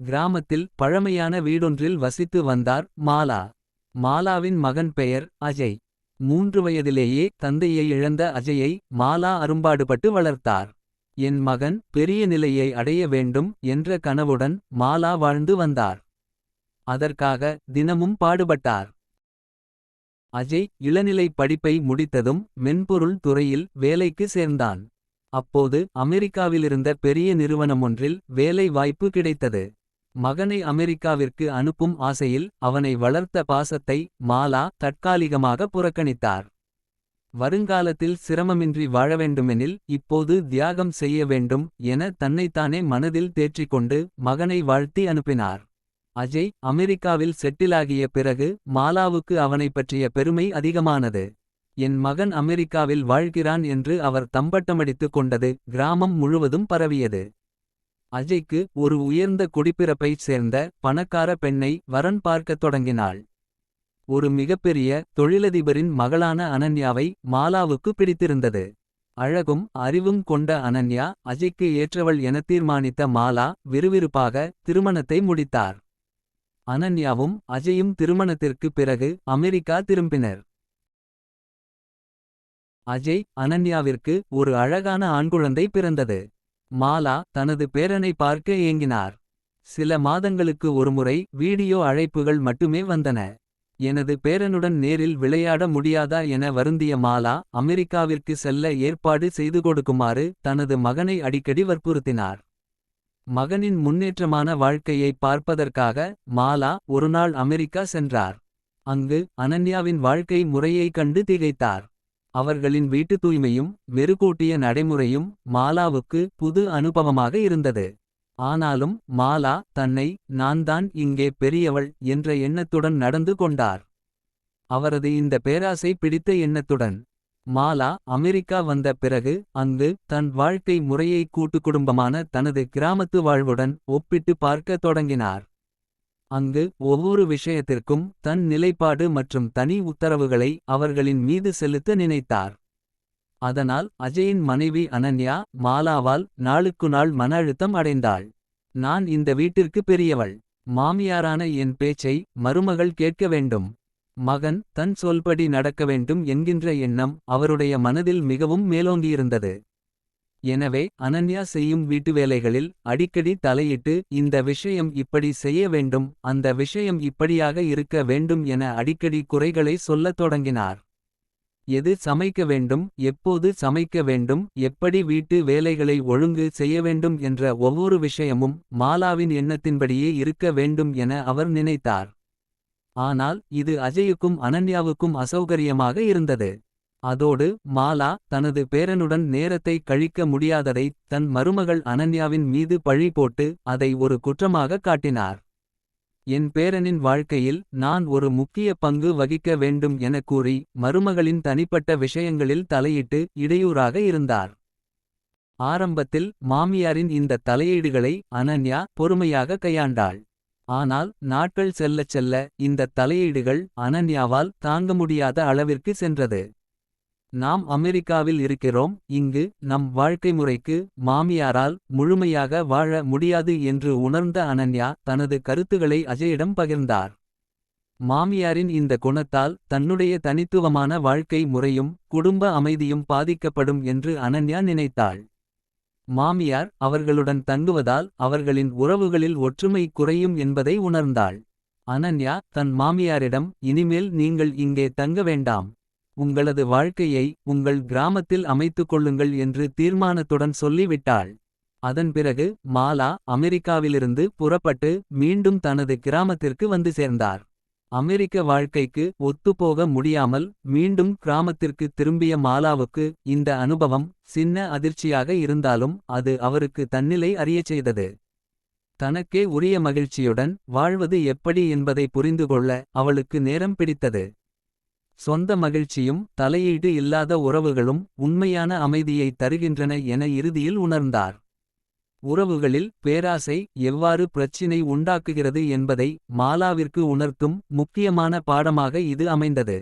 கிராமத்தில் பழமையான வீடொன்றில் வசித்து வந்தார் மாலா. மாலாவின் மகன் பெயர் அஜய். மூன்று வயதிலேயே தந்தையை இழந்த அஜயை மாலா அரும்பாடுபட்டு வளர்த்தார். என் மகன் பெரிய நிலையை அடைய வேண்டும் என்ற கனவுடன் மாலா வாழ்ந்து வந்தார். அதற்காக தினமும் பாடுபட்டார். அஜய் இளநிலை படிப்பை முடித்ததும் மென்பொருள் துறையில் வேலைக்கு சேர்ந்தான். அப்போது அமெரிக்காவிலிருந்த பெரிய நிறுவனமொன்றில் வேலை வாய்ப்பு கிடைத்தது. மகனை அமெரிக்காவிற்கு அனுப்பும் ஆசையில் அவனை வளர்த்த பாசத்தை மாலா தற்காலிகமாக புறக்கணித்தார். வருங்காலத்தில் சிரமமின்றி வாழவேண்டுமெனில் இப்போது தியாகம் செய்ய வேண்டும் என தன்னைத்தானே மனதில் தேற்றிக்கொண்டு மகனை வாழ்த்தி அனுப்பினார். அஜய் அமெரிக்காவில் செட்டிலாகிய பிறகு மாலாவுக்கு அவனைப் பற்றிய பெருமை அதிகமானது. என் மகன் அமெரிக்காவில் வாழ்கிறான் என்று அவர் தம்பட்டமடித்துக் கொண்டது கிராமம் முழுவதும் பரவியது. அஜய்க்கு ஒரு உயர்ந்த குடிப்பிறப்பைச் சேர்ந்த பணக்கார பெண்ணை வரன் பார்க்கத் தொடங்கினாள். ஒரு மிகப்பெரிய தொழிலதிபரின் மகளான அனன்யாவை மாலாவுக்கு பிடித்திருந்தது. அழகும் அறிவும் கொண்ட அனன்யா அஜய்க்கு ஏற்றவள் என தீர்மானித்த மாலா விறுவிறுப்பாக திருமணத்தை முடித்தார். அனன்யாவும் அஜயும் திருமணத்திற்கு பிறகு அமெரிக்கா திரும்பினர். அஜய் அனன்யாவிற்கு ஒரு அழகான ஆண்குழந்தை பிறந்தது. மாலா தனது பேரனை பார்க்க ஏங்கினார். சில மாதங்களுக்கு ஒருமுறை வீடியோ அழைப்புகள் மட்டுமே வந்தன. எனது பேரனுடன் நேரில் விளையாட முடியாதா என வருந்திய மாலா அமெரிக்காவிற்கு செல்ல ஏற்பாடு செய்து கொடுக்குமாறு தனது மகனை அடிக்கடி வற்புறுத்தினார். மகனின் முன்னேற்றமான வாழ்க்கையை பார்ப்பதற்காக மாலா ஒருநாள் அமெரிக்கா சென்றார். அங்கு அனன்யாவின் வாழ்க்கை முறையை கண்டு திகைத்தார். அவர்களின் வீட்டு தூய்மையும் மெருகூட்டிய நடைமுறையும் மாலாவுக்கு புது அனுபவமாக இருந்தது. ஆனாலும் மாலா தன்னை நான்தான் இங்கே பெரியவள் என்ற எண்ணத்துடன் நடந்து கொண்டார். அவரது இந்த பேராசை பிடித்த எண்ணத்துடன். மாலா அமெரிக்கா வந்த பிறகு அங்கு தன் வாழ்க்கை முறையை கூட்டு குடும்பமான தனது கிராமத்து வாழ்வுடன் ஒப்பிட்டு பார்க்க தொடங்கினார். அங்கு ஒவ்வொரு விஷயத்திற்கும் தன் நிலைப்பாடு மற்றும் தனி உத்தரவுகளை அவர்களின் மீது செலுத்த நினைத்தார். அதனால் அஜயின் மனைவி அனன்யா மாலாவால் நாளுக்கு நாள் மன அழுத்தம் அடைந்தாள். நான் இந்த வீட்டிற்கு பெரியவள். மாமியாரான என் பேச்சை மருமகள் கேட்க வேண்டும். மகன் தன் சொல்படி நடக்க வேண்டும் என்கின்ற எண்ணம் அவருடைய மனதில் மிகவும் மேலோங்கியிருந்தது. எனவே அனன்யா செய்யும் வீட்டு வேலைகளில் அடிக்கடி தலையிட்டு இந்த விஷயம் இப்படி செய்ய வேண்டும் அந்த விஷயம் இப்படியாக இருக்க வேண்டும் என அடிக்கடி குறைகளை சொல்லத் தொடங்கினார். எது சமைக்க வேண்டும் எப்போது சமைக்க வேண்டும் எப்படி வீட்டு வேலைகளை ஒழுங்கு செய்ய வேண்டும் என்ற ஒவ்வொரு விஷயமும் மாலாவின் எண்ணத்தின்படியே இருக்க வேண்டும் என அவர் நினைத்தார். ஆனால் இது அஜயுக்கும் அனன்யாவுக்கும் அசௌகரியமாக இருந்தது. அதோடு மாலா தனது பேரனுடன் நேரத்தை கழிக்க முடியாததை தன் மருமகள் அனன்யாவின் மீது பழி போட்டு அதை ஒரு குற்றமாக காட்டினார். என் பேரனின் வாழ்க்கையில் நான் ஒரு முக்கிய பங்கு வகிக்க வேண்டும் என கூறி மருமகளின் தனிப்பட்ட விஷயங்களில் தலையிட்டு இடையூறாக இருந்தார். ஆரம்பத்தில் மாமியாரின் இந்த தலையீடுகளை அனன்யா பொறுமையாக கையாண்டாள். ஆனால் நாட்கள் செல்லச் செல்ல இந்த தலையீடுகள் அனன்யாவால் தாங்க முடியாத அளவிற்கு சென்றது. நாம் அமெரிக்காவில் இருக்கிறோம் இங்கு நம் வாழ்க்கை முறைக்கு மாமியாரால் முழுமையாக வாழ முடியாது என்று உணர்ந்த அனன்யா தனது கருத்துகளை அஜயிடம் பகிர்ந்தார். மாமியாரின் இந்த குணத்தால் தன்னுடைய தனித்துவமான வாழ்க்கை முறையும் குடும்ப அமைதியும் பாதிக்கப்படும் என்று அனன்யா நினைத்தாள். மாமியார் அவர்களுடன் தங்குவதால் அவர்களின் உறவுகளில் ஒற்றுமை குறையும் என்பதை உணர்ந்தாள். அனன்யா தன் மாமியாரிடம் இனிமேல் நீங்கள் இங்கே தங்க வேண்டாம். உங்களது வாழ்க்கையை உங்கள் கிராமத்தில் அமைத்துக் கொள்ளுங்கள் என்று தீர்மானத்துடன் சொல்லிவிட்டாள். அதன் பிறகு மாலா அமெரிக்காவிலிருந்து புறப்பட்டு மீண்டும் தனது கிராமத்திற்கு வந்து சேர்ந்தார். அமெரிக்க வாழ்க்கைக்கு ஒத்துப்போக முடியாமல் மீண்டும் கிராமத்திற்கு திரும்பிய மாலாவுக்கு இந்த அனுபவம் சின்ன அதிர்ச்சியாக இருந்தாலும் அது அவருக்கு தன்னிலை அறியச் செய்தது. தனக்கே உரிய மகிழ்ச்சியுடன் வாழ்வது எப்படி என்பதை புரிந்துகொள்ள அவளுக்கு நேரம் பிடித்தது. சொந்த மகிழ்ச்சியும் தலையீடு இல்லாத உறவுகளும் உண்மையான அமைதியை தருகின்றன என இறுதியில் உணர்ந்தார். உறவுகளில் பேராசை எவ்வாறு பிரச்சினை உண்டாக்குகிறது என்பதை மாலாவிற்கு உணர்த்தும் முக்கியமான பாடமாக இது அமைந்தது.